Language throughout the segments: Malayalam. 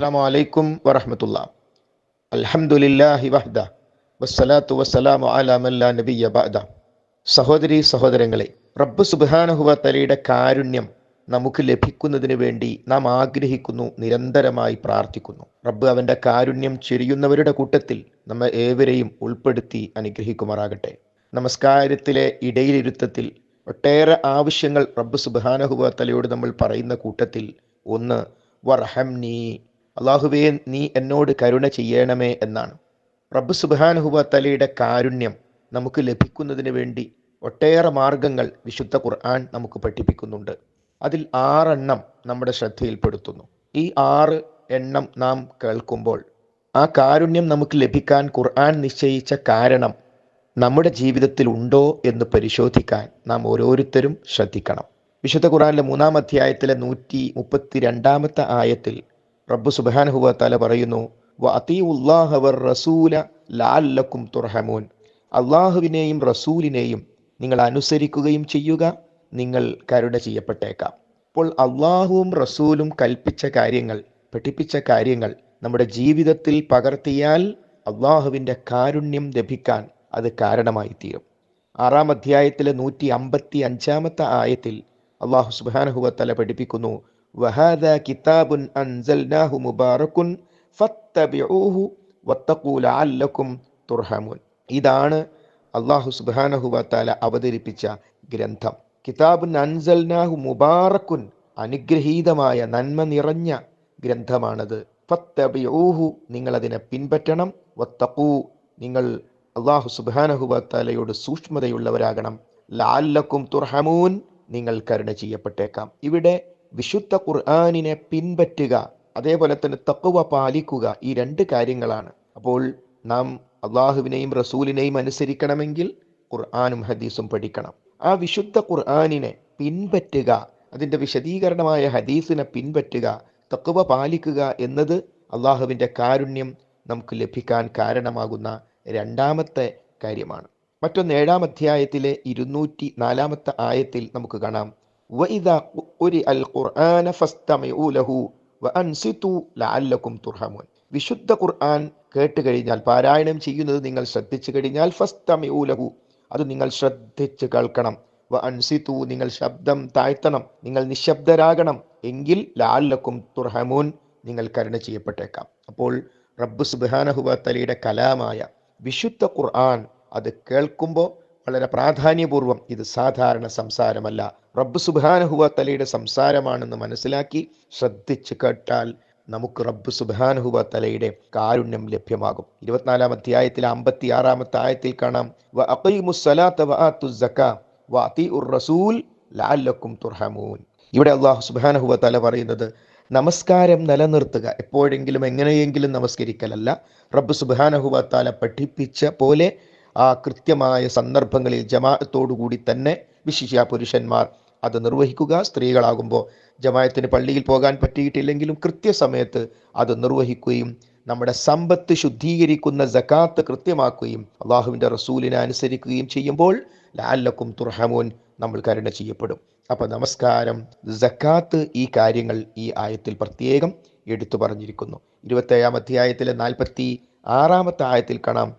അസ്സാം വലൈക്കും വറഹമത്തുള്ള. അൽഹംദുലില്ലാഹി വഹ്ദ വസ്സലാത്തു വസ്സലാമു അലാ മല്ലാ നബിയ ബഅദ. സഹോദരി സഹോദരങ്ങളെ റബ്ബ് സുബ്ഹാനഹുവ തലയുടെ കാരുണ്യം നമുക്ക് ലഭിക്കുന്നതിന് വേണ്ടി നാം ആഗ്രഹിക്കുന്നു നിരന്തരമായി പ്രാർത്ഥിക്കുന്നു. റബ്ബ് അവന്റെ കാരുണ്യം ചെരിയുന്നവരുടെ കൂട്ടത്തിൽ നമ്മെ ഏവരെയും ഉൾപ്പെടുത്തി അനുഗ്രഹിക്കുമാറാകട്ടെ. നമസ്കാരത്തിലെ ഇടയിലിരുത്തത്തിൽ ഒട്ടേറെ ആവശ്യങ്ങൾ റബ്ബ് സുബ്ഹാനഹുവ തലയോട് നമ്മൾ പറയുന്ന കൂട്ടത്തിൽ ഒന്ന് വർഹംനി അള്ളാഹുവേ നീ എന്നോട് കരുണ ചെയ്യണമേ എന്നാണ്. റബ്ബ് സുബാനുഹുബ തലയുടെ കാരുണ്യം നമുക്ക് ലഭിക്കുന്നതിന് വേണ്ടി ഒട്ടേറെ മാർഗങ്ങൾ വിശുദ്ധ ഖുർആൻ നമുക്ക് പഠിപ്പിക്കുന്നുണ്ട്. അതിൽ ആറെണ്ണം നമ്മുടെ ശ്രദ്ധയിൽപ്പെടുത്തുന്നു. ഈ ആറ് എണ്ണം നാം കേൾക്കുമ്പോൾ ആ കാരുണ്യം നമുക്ക് ലഭിക്കാൻ ഖുർആൻ നിശ്ചയിച്ച കാരണം നമ്മുടെ ജീവിതത്തിൽ ഉണ്ടോ എന്ന് പരിശോധിക്കാൻ നാം ഓരോരുത്തരും ശ്രദ്ധിക്കണം. വിശുദ്ധ ഖുർആനിലെ മൂന്നാം അധ്യായത്തിലെ നൂറ്റി മുപ്പത്തി രണ്ടാമത്തെ ആയത്തിൽ റബ്ബ് സുബാൻഹുവ തല പറയുന്നു വർ റസൂല ലാല്ലക്കും തുർഹമൂൻ. അള്ളാഹുവിനെയും റസൂലിനെയും നിങ്ങൾ അനുസരിക്കുകയും ചെയ്യുക നിങ്ങൾ കരുണ ചെയ്യപ്പെട്ടേക്കാം. അപ്പോൾ അള്ളാഹുവും റസൂലും കൽപ്പിച്ച കാര്യങ്ങൾ പഠിപ്പിച്ച കാര്യങ്ങൾ നമ്മുടെ ജീവിതത്തിൽ പകർത്തിയാൽ അള്ളാഹുവിന്റെ കാരുണ്യം ലഭിക്കാൻ അത് കാരണമായി തീരും ആറാം അധ്യായത്തിലെ നൂറ്റി അമ്പത്തി അഞ്ചാമത്തെ ആയത്തിൽ അള്ളാഹു സുബാനഹുവത്തല പഠിപ്പിക്കുന്നു വഹാദ കിതാബുൻ അൻസൽനാഹു മുബാറക്കുൻ ഫത്തബിഊഹു വത്തഖൂ ലഅല്ലക്കും തുർഹമൂൻ. ഇതാണ് അള്ളാഹു വതആല അവതരിപ്പിച്ച ഗ്രന്ഥം. കിതാബുൻ അൻസൽനാഹു മുബാറക്കുൻ അനുഗ്രഹീതമായ നന്മ നിറഞ്ഞ ഗ്രന്ഥമാണത്. ഫത്തബിഊഹു നിങ്ങൾ അതിനെ പിൻപറ്റണം. വത്തഖൂ നിങ്ങൾ അള്ളാഹു വതആലയോട് സൂക്ഷ്മതയുള്ളവരാകണം. ലാല്ലക്കും തുർഹമൂൻ നിങ്ങൾ കരുണ ചെയ്യപ്പെട്ടേക്കാം. ഇവിടെ വിശുദ്ധ ഖുർആാനിനെ പിൻപറ്റുക അതേപോലെ തന്നെ തക്കുവ പാലിക്കുക ഈ രണ്ട് കാര്യങ്ങളാണ്. അപ്പോൾ നാം അള്ളാഹുവിനെയും റസൂലിനെയും അനുസരിക്കണമെങ്കിൽ ഖുർആാനും ഹദീസും പഠിക്കണം. ആ വിശുദ്ധ ഖുർആാനിനെ പിൻപറ്റുക അതിന്റെ വിശദീകരണമായ ഹദീസിനെ പിൻപറ്റുക തക്കുവ പാലിക്കുക എന്നത് അള്ളാഹുവിന്റെ കാരുണ്യം നമുക്ക് ലഭിക്കാൻ കാരണമാകുന്ന രണ്ടാമത്തെ കാര്യമാണ്. മറ്റൊന്ന് ഏഴാം അധ്യായത്തിലെ ഇരുന്നൂറ്റി നാലാമത്തെ ആയത്തിൽ നമുക്ക് കാണാം. വിശുദ്ധ ഖുർആൻ കേട്ട് കഴിഞ്ഞാൽ പാരായണം ചെയ്യുന്നത് നിങ്ങൾ ശ്രദ്ധിച്ചു കഴിഞ്ഞാൽ ഫസ്തമിഊലഹു അത് നിങ്ങൾ ശ്രദ്ധിച്ച് കേൾക്കണം. വ അൻസിത്തു നിങ്ങൾ ശബ്ദം താഴ്ത്തണം നിങ്ങൾ നിശബ്ദരാകണം എങ്കിൽ ലാല്ലക്കും തുർഹമൂൻ നിങ്ങൾ കരുണ ചെയ്യപ്പെട്ടേക്കാം. അപ്പോൾ റബ്ബ് സുബാനഹുബ കലാമായ വിശുദ്ധ ഖുർആൻ അത് കേൾക്കുമ്പോൾ വളരെ പ്രാധാന്യപൂർവം ഇത് സാധാരണ സംസാരമല്ല. റബ്ബ് സുബാനഹുവ തലയുടെ സംസാരമാണെന്ന് മനസ്സിലാക്കി ശ്രദ്ധിച്ച് കേട്ടാൽ നമുക്ക് റബ്ബ് സുബാനഹുവ തലയുടെ കാരുണ്യം ലഭ്യമാകും. ഇരുപത്തിനാലാം അധ്യായത്തിൽ അമ്പത്തി ആറാമത്തെ ആയത്തിൽ കാണാം റസൂൽ തുർഹമൂൻ. ഇവിടെ അള്ളാഹു സുബാനഹുവ തല പറയുന്നത് നമസ്കാരം നിലനിർത്തുക എപ്പോഴെങ്കിലും എങ്ങനെയെങ്കിലും നമസ്കരിക്കലല്ല. റബ്ബ് സുബാനഹുവ തല പഠിപ്പിച്ച പോലെ ആ കൃത്യമായ സന്ദർഭങ്ങളിൽ ജമാഅത്തോടുകൂടി തന്നെ വിശിഷ്യ പുരുഷന്മാർ അത് നിർവഹിക്കുക. സ്ത്രീകളാകുമ്പോൾ ജമായത്തിന് പള്ളിയിൽ പോകാൻ പറ്റിയിട്ടില്ലെങ്കിലും കൃത്യസമയത്ത് അത് നിർവഹിക്കുകയും നമ്മുടെ സമ്പത്ത് ശുദ്ധീകരിക്കുന്ന ജക്കാത്ത് കൃത്യമാക്കുകയും അള്ളാഹുവിന്റെ റസൂലിനെ അനുസരിക്കുകയും ചെയ്യുമ്പോൾ ലാല്ലക്കും തുർഹമോൻ നമ്മൾ കരുണ ചെയ്യപ്പെടും. അപ്പൊ നമസ്കാരം. ജക്കാത്ത് ഈ കാര്യങ്ങൾ ഈ ആയത്തിൽ പ്രത്യേകം എടുത്തു പറഞ്ഞിരിക്കുന്നു. ഇരുപത്തേഴാം അധ്യായത്തിലെ നാൽപ്പത്തി ആറാമത്തെ ആയത്തിൽ കാണാം.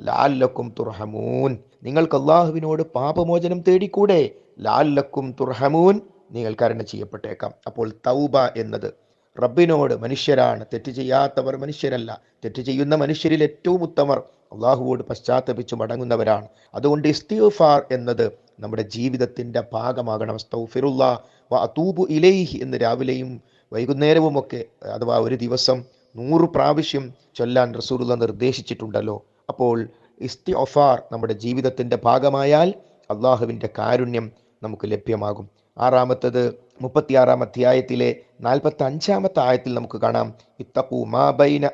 ലാല്ലക്കും തുർഹമൂൻ. നിങ്ങൾക്ക് അള്ളാഹുവിനോട് പാപമോചനം തേടിക്കൂടെ? ലാല്ലക്കും തുർഹമൂൻ. നിങ്ങൾ കരുണ ചെയ്യപ്പെട്ടേക്കാം. അപ്പോൾ തൗബ എന്നത് റബ്ബിനോട് മനുഷ്യരാണ്. തെറ്റ് ചെയ്യാത്തവർ മനുഷ്യരല്ല. തെറ്റ് ചെയ്യുന്ന മനുഷ്യരിൽ ഏറ്റവും ഉത്തമർ അള്ളാഹുവോട് പശ്ചാത്തപിച്ചു മടങ്ങുന്നവരാണ്. അതുകൊണ്ട് ഇസ്തിഫാർ എന്നത് നമ്മുടെ ജീവിതത്തിന്റെ ഭാഗമാകണം. സ്തൗഫിറുല്ല വ അതൂബു ഇലൈഹി എന്ന് രാവിലെയും വൈകുന്നേരവും ഒക്കെ അഥവാ ഒരു ദിവസം നൂറ് പ്രാവശ്യം ചൊല്ലാൻ റസൂലുള്ള നിർദ്ദേശിച്ചിട്ടുണ്ടല്ലോ. അപ്പോൾ ഇസ്തി ഒഫാർ നമ്മുടെ ജീവിതത്തിന്റെ ഭാഗമായാൽ അള്ളാഹുവിന്റെ കാരുണ്യം നമുക്ക് ലഭ്യമാകും. ആറാമത്തത് മുപ്പത്തിയാറാം അധ്യായത്തിലെ നാൽപ്പത്തി അഞ്ചാമത്തെ ആയത്തിൽ നമുക്ക് കാണാം. ഇത്തഖു മാ ബൈന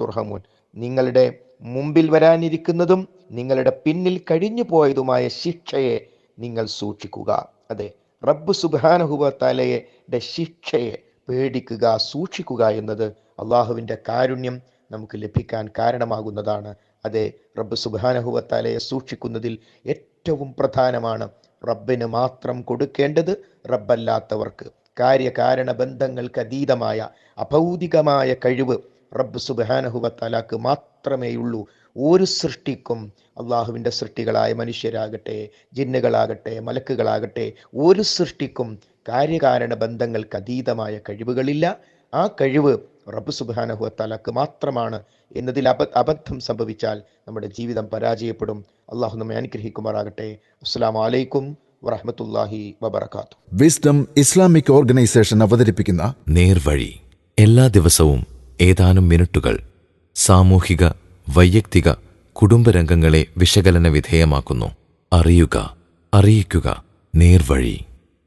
തുർഹമൂൻ. നിങ്ങളുടെ മുമ്പിൽ വരാനിരിക്കുന്നതും നിങ്ങളുടെ പിന്നിൽ കഴിഞ്ഞു പോയതുമായ ശിക്ഷയെ നിങ്ങൾ സൂക്ഷിക്കുക. അതെ റബ്ബ് സുബാനഹുബത്താലയുടെ തലയുടെ ശിക്ഷയെ പേടിക്കുക സൂക്ഷിക്കുക എന്നത് അള്ളാഹുവിന്റെ കാരുണ്യം നമുക്ക് ലഭിക്കാൻ കാരണമാകുന്നതാണ്. അതെ റബ്ബ് സുബാനഹുവത്താലയെ സൂക്ഷിക്കുന്നതിൽ ഏറ്റവും പ്രധാനമാണ് റബ്ബിന് മാത്രം കൊടുക്കേണ്ടത് റബ്ബല്ലാത്തവർക്ക്. കാര്യകാരണ ബന്ധങ്ങൾക്ക് അതീതമായ അഭൗതികമായ കഴിവ് റബ്ബ് സുബാനഹുവത്താലാക്ക് മാത്രമേയുള്ളൂ. ഒരു സൃഷ്ടിക്കും അള്ളാഹുവിന്റെ സൃഷ്ടികളായ മനുഷ്യരാകട്ടെ ജിന്നുകളാകട്ടെ മലക്കുകളാകട്ടെ ഒരു സൃഷ്ടിക്കും കാര്യകാരണ ബന്ധങ്ങൾക്ക് അതീതമായ കഴിവുകളില്ല. ആ കഴിവ് റബ്ബ് സുബാനഹുവത്തലാക്ക് മാത്രമാണ് എന്നതിൽ അബ അബദ്ധം സംഭവിച്ചാൽ നമ്മുടെ ജീവിതം പരാജയപ്പെടും. അള്ളാഹു നമ്മെ അനുഗ്രഹിക്കുമാറാകട്ടെ. അസ്സാം വലൈക്കും വറഹമത്തല്ലാഹി വബർക്കാത്തു വിസ്ഡം ഇസ്ലാമിക് ഓർഗനൈസേഷൻ അവതരിപ്പിക്കുന്ന നേർവഴി. എല്ലാ ദിവസവും ഏതാനും മിനിറ്റുകൾ സാമൂഹിക വൈയക്തിക കുടുംബരംഗങ്ങളെ വിശകലന വിധേയമാക്കുന്നു. അറിയുക അറിയിക്കുക. നേർവഴി.